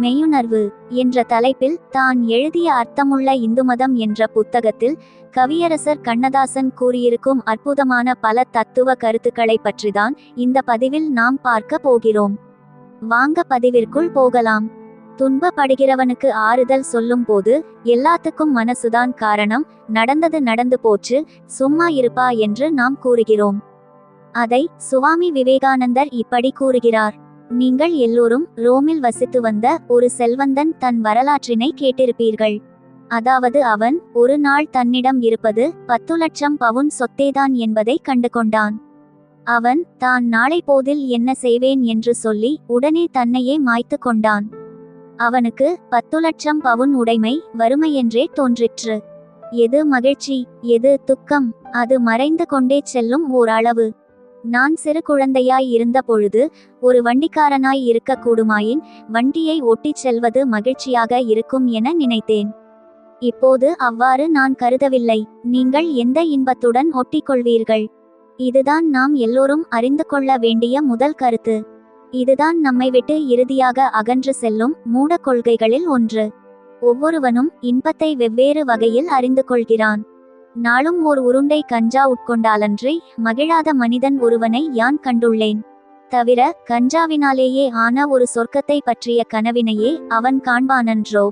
மெய்யுணர்வு என்ற தலைப்பில் தான் எழுதிய அர்த்தமுள்ள இந்துமதம் என்ற புத்தகத்தில் கவியரசர் கண்ணதாசன் கூறியிருக்கும் அற்புதமான பல தத்துவ கருத்துக்களை பற்றிதான் இந்த பதிவில் நாம் பார்க்க போகிறோம். வாங்க பதிவிற்குள் போகலாம். துன்பப்படுகிறவனுக்கு ஆறுதல் சொல்லும் போது எல்லாத்துக்கும் மனசுதான் காரணம். நடந்தது நடந்து போச்சு சும்மா இருப்பா என்று நாம் கூறுகிறோம். அதை சுவாமி விவேகானந்தர் இப்படி கூறுகிறார். நீங்கள் எல்லோரும் ரோமில் வசித்து வந்த ஒரு செல்வந்தன் தன் வரலாற்றினை கேட்டிருப்பீர்கள். அதாவது அவன் ஒரு நாள் தன்னிடம் இருப்பது பத்து லட்சம் பவுன் சொத்தேதான் என்பதை கண்டு கொண்டான் அவன் தான் நாளை போதில் என்ன செய்வேன்? என்று சொல்லி உடனே தன்னையே மாய்த்து கொண்டான். அவனுக்கு பத்து லட்சம் பவுன் உடைமை வறுமை என்றே தோன்றிற்று. எது மகிழ்ச்சி எது துக்கம் அது மறைந்து கொண்டே செல்லும் ஓர் அளவு நான் சிறு குழந்தையாய் இருந்த பொழுது ஒரு வண்டிக்காரனாய் இருக்கக்கூடுமாயின் வண்டியை ஒட்டிச் செல்வது மகிழ்ச்சியாக இருக்கும் என நினைத்தேன். இப்போது அவ்வாறு நான் கருதவில்லை. நீங்கள் எந்த இன்பத்துடன் ஒட்டிக்கொள்வீர்கள்? இதுதான் நாம் எல்லோரும் அறிந்து கொள்ள வேண்டிய முதல் கருத்து. இதுதான் நம்மை விட்டு இறுதியாக அகன்று செல்லும் மூட கொள்கைகளில் ஒன்று. ஒவ்வொருவனும் இன்பத்தை வெவ்வேறு வகையில் அறிந்து கொள்கிறான். நாளும் ஓர் உருண்டை கஞ்சா உட்கொண்டாலன்றி மகிழாத மனிதன் ஒருவனை யான் கண்டுள்ளேன்? தவிர கஞ்சாவினாலேயே ஆன ஒரு சொர்க்கத்தை பற்றிய கனவினையே அவன் காண்பானன்றோ?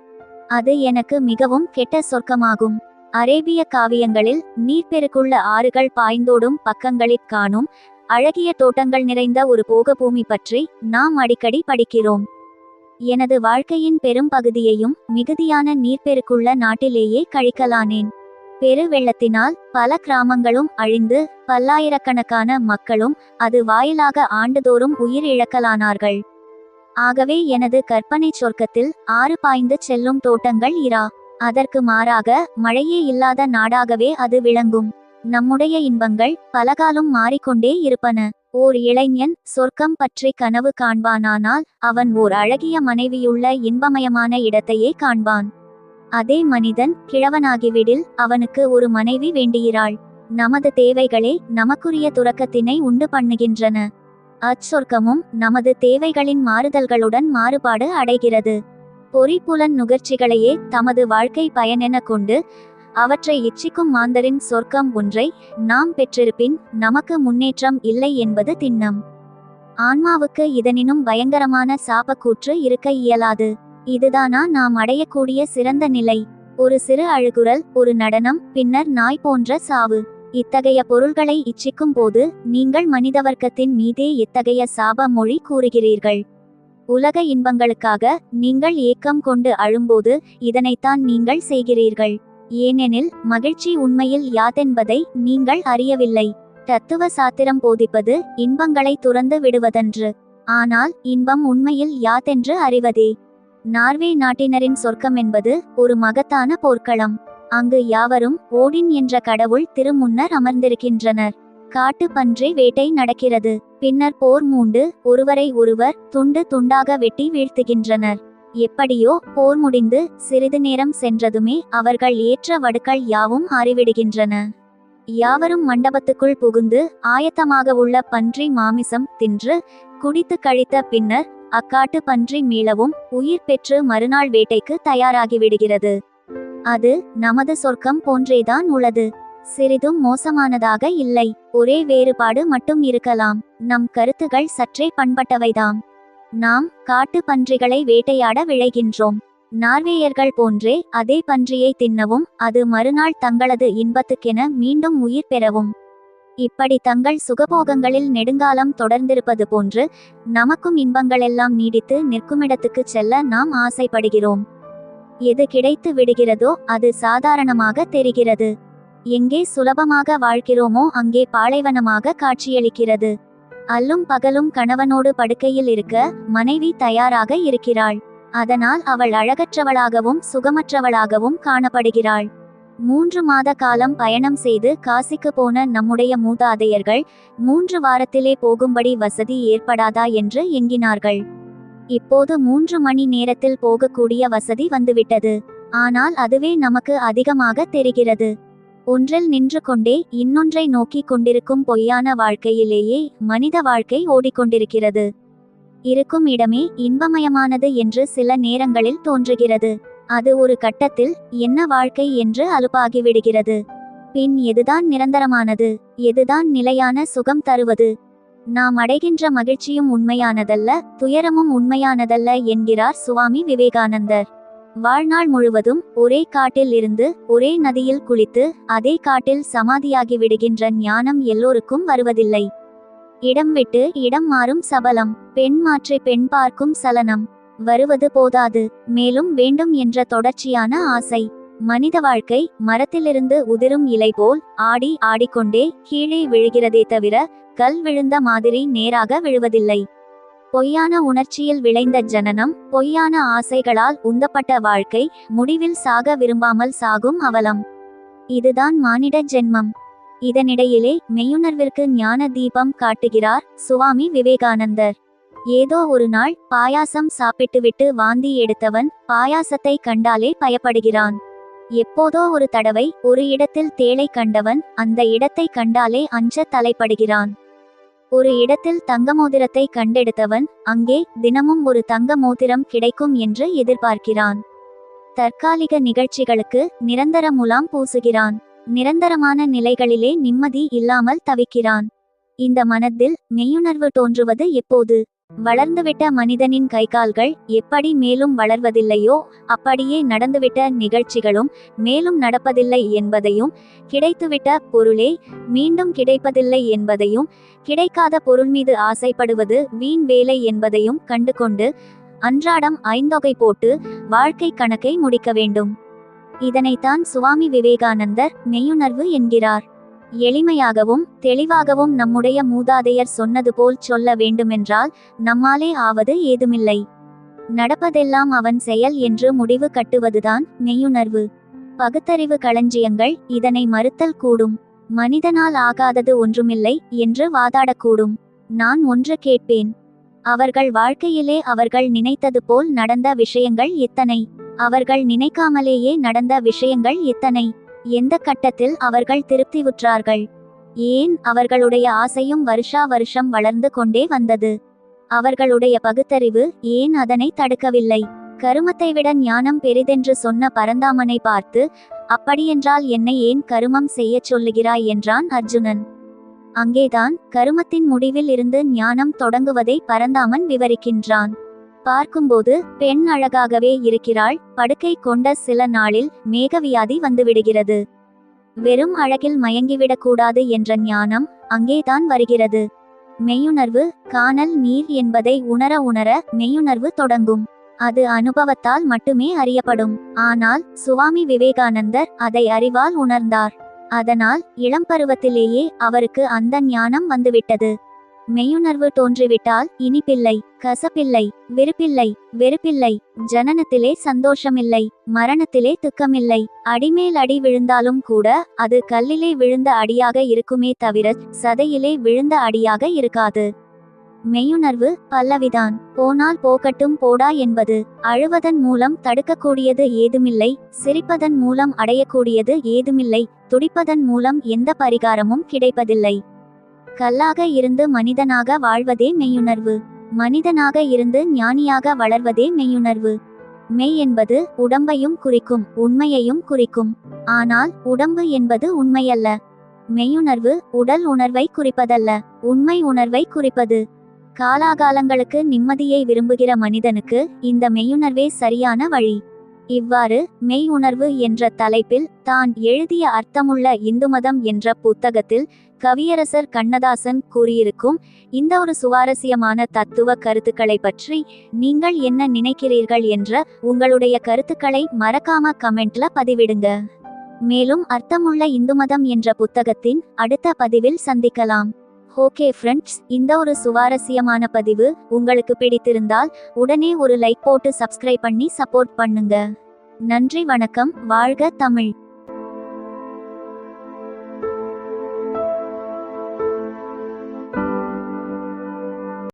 அது எனக்கு மிகவும் கெட்ட சொர்க்கமாகும். அரேபிய காவியங்களில் நீர்பெருக்குள்ள ஆறுகள் பாய்ந்தோடும் பக்கங்களில் காணும் அழகிய தோட்டங்கள் நிறைந்த ஒரு போகபூமி பற்றி நாம் அடிக்கடி படிக்கிறோம். எனது வாழ்க்கையின் பெரும் பகுதியையும் மிகுதியான நீர்பெருக்குள்ள நாட்டிலேயே கழிக்கலானேன். பெரு வெள்ளத்தினால் பல கிராமங்களும் அழிந்து பல்லாயிரக்கணக்கான மக்களும் அது வாயிலாக ஆண்டுதோறும் உயிர் இழக்கலானார்கள். ஆகவே எனது கற்பனை சொர்க்கத்தில் ஆறு பாய்ந்து செல்லும் தோட்டங்கள் இரா. அதற்கு மாறாக மழையே இல்லாத நாடாகவே அது விளங்கும். நம்முடைய இன்பங்கள் பலகாலம் மாறிக்கொண்டே இருப்பன. ஓர் இளைஞன் சொர்க்கம் பற்றி கனவு காண்பானானால் அவன் ஓர் அழகிய மனைவியுள்ள இன்பமயமான இடத்தையே காண்பான். அதே மனிதன் கிழவனாகிவிடில் அவனுக்கு ஒரு மனைவி வேண்டுகிறாள் நமது தேவைகளே நமக்குரிய துறக்கத்தினை உண்டு பண்ணுகின்றன. அச்சொர்க்கமும் நமது தேவைகளின் மாறுதல்களுடன் மாறுபாடு அடைகிறது. பொறிப்புலன் நுகர்ச்சிகளையே தமது வாழ்க்கை பயனென கொண்டு அவற்றை இச்சிக்கும் மாந்தரின் சொர்க்கம் ஒன்றை நாம் பெற்றிருப்பின் நமக்கு முன்னேற்றம் இல்லை என்பது திண்ணம். ஆன்மாவுக்கு இதனினும் பயங்கரமான சாபக்கூற்று இருக்க இயலாது. இதுதானா நாம் அடையக்கூடிய சிறந்த நிலை. ஒரு சிறு அழுகுரல் ஒரு நடனம் பின்னர் நாய் போன்ற சாவு. இத்தகைய பொருள்களை இச்சிக்கும் போது நீங்கள் மனிதவர்க்கத்தின் மீதே இத்தகைய சாப மொழி கூறுகிறீர்கள். உலக இன்பங்களுக்காக நீங்கள் ஏக்கம் கொண்டு அழும்போது இதனைத்தான் நீங்கள் செய்கிறீர்கள். ஏனெனில் மகிழ்ச்சி உண்மையில் யாதென்பதை நீங்கள் அறியவில்லை. தத்துவ சாத்திரம் போதிப்பது இன்பங்களை துறந்து விடுவதன்று. ஆனால் இன்பம் உண்மையில் யாதென்று அறிவதே. நார்வே நாட்டினரின் சொர்க்கம் என்பது ஒரு மகத்தான போர்க்களம். அங்கு யாவரும் ஓடின் என்ற கடவுள் திருமுன்னர் அமர்ந்திருக்கின்றனர். காட்டு பன்றி வேட்டை நடக்கிறது. பின்னர் போர் மூண்டு ஒருவரை ஒருவர் துண்டு துண்டாக வெட்டி வீழ்த்துகின்றனர். எப்படியோ போர் முடிந்து சிறிது நேரம் சென்றதுமே அவர்கள் ஏற்ற வடுக்கள் யாவும் ஆறிவிடுகின்றன. யாவரும் மண்டபத்துக்குள் புகுந்து ஆயத்தமாக உள்ள பன்றி மாமிசம் தின்று குடித்து கழித்த பின்னர் அக்காட்டு பன்றி மீளவும் உயிர் பெற்று மறுநாள் வேட்டைக்கு தயாராகிவிடுகிறது. அது நமது சொர்க்கம் போன்றேதான் உள்ளது. சிறிதும் மோசமானதாக இல்லை. ஒரே வேறுபாடு மட்டும் இருக்கலாம். நம் கருத்துகள் சற்றே பண்பட்டவைதாம். நாம் காட்டு பன்றிகளை வேட்டையாட விளைகின்றோம் நார்வேயர்கள் போன்றே அதே பன்றியை தின்னவும் அது மறுநாள் தங்களது இன்பத்துக்கென மீண்டும் உயிர் பெறவும். இப்படி தங்கள் சுகபோகங்களில் நெடுங்காலம் தொடர்ந்திருப்பது போன்று நமக்கும் இன்பங்களெல்லாம் நீடித்து நிற்குமிடத்துக்கு செல்ல நாம் ஆசைப்படுகிறோம். எது கிடைத்து விடுகிறதோ அது சாதாரணமாக தெரிகிறது. எங்கே சுலபமாக வாழ்கிறோமோ அங்கே பாலைவனமாக காட்சியளிக்கிறது. அல்லும் பகலும் கணவனோடு படுக்கையில் இருக்க மனைவி தயாராக இருக்கிறாள். அதனால் அவள் அழகற்றவளாகவும் சுகமற்றவளாகவும் காணப்படுகிறாள். மூன்று மாத காலம் பயணம் செய்து காசிக்கு போன நம்முடைய மூதாதையர்கள் மூன்று வாரத்திலே போகும்படி வசதி ஏற்படாதா என்று எங்கினார்கள் இப்போது மூன்று மணி நேரத்தில் போகக்கூடிய வசதி வந்துவிட்டது. ஆனால் அதுவே நமக்கு அதிகமாக தெரிகிறது. ஒன்றில் நின்று கொண்டே இன்னொன்றை நோக்கிக் கொண்டிருக்கும் பொய்யான வாழ்க்கையிலேயே மனித வாழ்க்கை ஓடிக்கொண்டிருக்கிறது. இருக்கும் இடமே இன்பமயமானது என்று சில நேரங்களில் தோன்றுகிறது. அது ஒரு கட்டத்தில் என்ன வாழ்க்கை என்று அலுப்பாகிவிடுகிறது. பின் எதுதான் நிரந்தரமானது எதுதான் நிலையான சுகம் தருவது? நாம் அடைகின்ற மகிழ்ச்சியும் உண்மையானதல்ல துயரமும் உண்மையானதல்ல என்கிறார் சுவாமி விவேகானந்தர். வாழ்நாள் முழுவதும் ஒரே காட்டில் இருந்து ஒரே நதியில் குளித்து அதே காட்டில் சமாதியாகி விடுகின்ற ஞானம் எல்லோருக்கும் வருவதில்லை. இடம் விட்டு இடம் மாறும் சபலம் பெண் மாற்றி பெண் பார்க்கும் சலனம். வருவது போதாது. மேலும் வேண்டும் என்ற தொடர்ச்சியான ஆசை. மனித வாழ்க்கை மரத்திலிருந்து உதிரும் இலை போல் ஆடி ஆடிக்கொண்டே கீழே விழுகிறதே தவிர கல் விழுந்த மாதிரி நேராக விழுவதில்லை. பொய்யான உணர்ச்சியில் விளைந்த ஜனனம் பொய்யான ஆசைகளால் உந்தப்பட்ட வாழ்க்கை முடிவில் சாக விரும்பாமல் சாகும் அவலம். இதுதான் மானிட ஜென்மம். இதனிடையிலே மெய்யுணர்விற்கு ஞான தீபம் காட்டுகிறார் சுவாமி விவேகானந்தர். ஏதோ ஒரு நாள் பாயாசம் சாப்பிட்டுவிட்டு வாந்தி எடுத்தவன் பாயாசத்தை கண்டாலே பயப்படுகிறான். எப்போதோ ஒரு தடவை ஒரு இடத்தில் தேளை கண்டவன் அந்த இடத்தை கண்டாலே அஞ்ச தலைப்படுகிறான். ஒரு இடத்தில் தங்க மோதிரத்தை கண்டெடுத்தவன் அங்கே தினமும் ஒரு தங்க மோதிரம் கிடைக்கும் என்று எதிர்பார்க்கிறான். தற்காலிக நிகழ்ச்சிகளுக்கு நிரந்தர முலாம் பூசுகிறான். நிரந்தரமான நிலைகளிலே நிம்மதி இல்லாமல் தவிக்கிறான். இந்த மனத்தில் மெய்யுணர்வு தோன்றுவது எப்போது? வளர்ந்துவிட்ட மனிதனின் கைகால்கள் எப்படி மேலும் வளர்வதில்லையோ அப்படியே நடந்துவிட்ட நிகழ்ச்சிகளும் மேலும் நடப்பதில்லை என்பதையும் கிடைத்துவிட்ட பொருளே மீண்டும் கிடைப்பதில்லை என்பதையும் கிடைக்காத பொருள் மீது ஆசைப்படுவது வீண் வேலை என்பதையும் கண்டுகொண்டு அன்றாடம் ஐந்தொகை போட்டு வாழ்க்கை கணக்கை முடிக்க வேண்டும். இதனைத்தான் சுவாமி விவேகானந்தர் மெய்யுணர்வு என்கிறார். எளிமையாகவும் தெளிவாகவும் நம்முடைய மூதாதையர் சொன்னது போல் சொல்ல வேண்டுமென்றால் நம்மாலே ஆவது ஏதுமில்லை. நடப்பதெல்லாம் அவன் செயல் என்று முடிவு கட்டுவதுதான் மெய்யுணர்வு. பகுத்தறிவு களஞ்சியங்கள் இதனை மறுத்தல் கூடும். மனிதனால் ஆகாதது ஒன்றுமில்லை என்று வாதாடக்கூடும். நான் ஒன்று கேட்பேன். அவர்கள் வாழ்க்கையிலே அவர்கள் நினைத்தது போல் நடந்த விஷயங்கள் எத்தனை? அவர்கள் நினைக்காமலேயே நடந்த விஷயங்கள் எத்தனை? எந்த கட்டத்தில் அவர்கள் திருப்திவுற்றார்கள் ஏன் அவர்களுடைய ஆசையும் வருஷா வருஷம் வளர்ந்து கொண்டே வந்தது? அவர்களுடைய பகுத்தறிவு ஏன் அதனை தடுக்கவில்லை? கருமத்தை விட ஞானம் பெரிதென்று சொன்ன பரந்தாமனை பார்த்து அப்படியென்றால் என்னை ஏன் கருமம் செய்யச் சொல்லுகிறாய்? என்றான் அர்ஜுனன். அங்கேதான் கருமத்தின் முடிவில் இருந்து ஞானம் தொடங்குவதை பரந்தாமன் விவரிக்கின்றான். பார்க்கும்போது பெண் அழகாகவே இருக்கிறாள். படுக்கை கொண்ட சில நாளில் மேகவியாதி வந்துவிடுகிறது. வெறும் அழகில் மயங்கிவிடக்கூடாது என்ற ஞானம் அங்கேதான் வருகிறது. மெய்யுணர்வு காணல் நீர் என்பதை உணர உணர மெய்யுணர்வு தொடங்கும். அது அனுபவத்தால் மட்டுமே அறியப்படும். ஆனால் சுவாமி விவேகானந்தர் அதை அறிவால் உணர்ந்தார். அதனால் இளம் பருவத்திலேயே அவருக்கு அந்த ஞானம் வந்துவிட்டது. மெய்யுணர்வு தோன்றிவிட்டால் இனிப்பில்லை கசப்பில்லை விருப்பில்லை வெறுப்பில்லை ஜனனத்திலே சந்தோஷமில்லை மரணத்திலே துக்கமில்லை அடிமேல் அடி விழுந்தாலும் கூட அது கல்லிலே விழுந்த அடியாக இருக்குமே தவிர சதையிலே விழுந்த அடியாக இருக்காது. மெய்யுணர்வு பல்லவிதான் போனால் போகட்டும் போடா என்பது அழுவதன் மூலம் தடுக்கக்கூடியது ஏதுமில்லை சிரிப்பதன் மூலம் அடையக்கூடியது ஏதுமில்லை துடிப்பதன் மூலம் எந்த பரிகாரமும் கிடைப்பதில்லை. கல்லாக இருந்து மனிதனாக வாழ்வதே மெய்யுணர்வு. மனிதனாக இருந்து ஞானியாக வளர்வதே மெய்யுணர்வு. மெய் என்பது உடம்பையும் குறிக்கும் உண்மையையும் குறிக்கும். ஆனால் உடம்பு என்பது உண்மையல்ல. மெய்யுணர்வு உடல் உணர்வை குறிப்பதல்ல உண்மை உணர்வை குறிப்பது. காலாகாலங்களுக்கு நிம்மதியை விரும்புகிற மனிதனுக்கு இந்த மெய்யுணர்வே சரியான வழி. இவ்வாறு மெய் உணர்வு என்ற தலைப்பில் தான் எழுதிய அர்த்தமுள்ள இந்து மதம் என்ற புத்தகத்தில் கவியரசர் கண்ணதாசன் கூறியிருக்கும் இந்த ஒரு சுவாரஸ்யமான தத்துவ கருத்துக்களை பற்றி நீங்கள் என்ன நினைக்கிறீர்கள் என்ற உங்களுடைய கருத்துக்களை மறக்காம கமெண்ட்ல பதிவிடுங்க. மேலும் அர்த்தமுள்ள இந்து மதம் என்ற புத்தகத்தின் அடுத்த பதிவில் சந்திக்கலாம். ஓகே ஃப்ரெண்ட்ஸ் இந்த ஒரு சுவாரஸ்யமான பதிவு உங்களுக்கு பிடித்திருந்தால் உடனே ஒரு லைக் போட்டு சப்ஸ்கிரைப் பண்ணி சப்போர்ட் பண்ணுங்க. நன்றி வணக்கம் வாழ்க தமிழ்.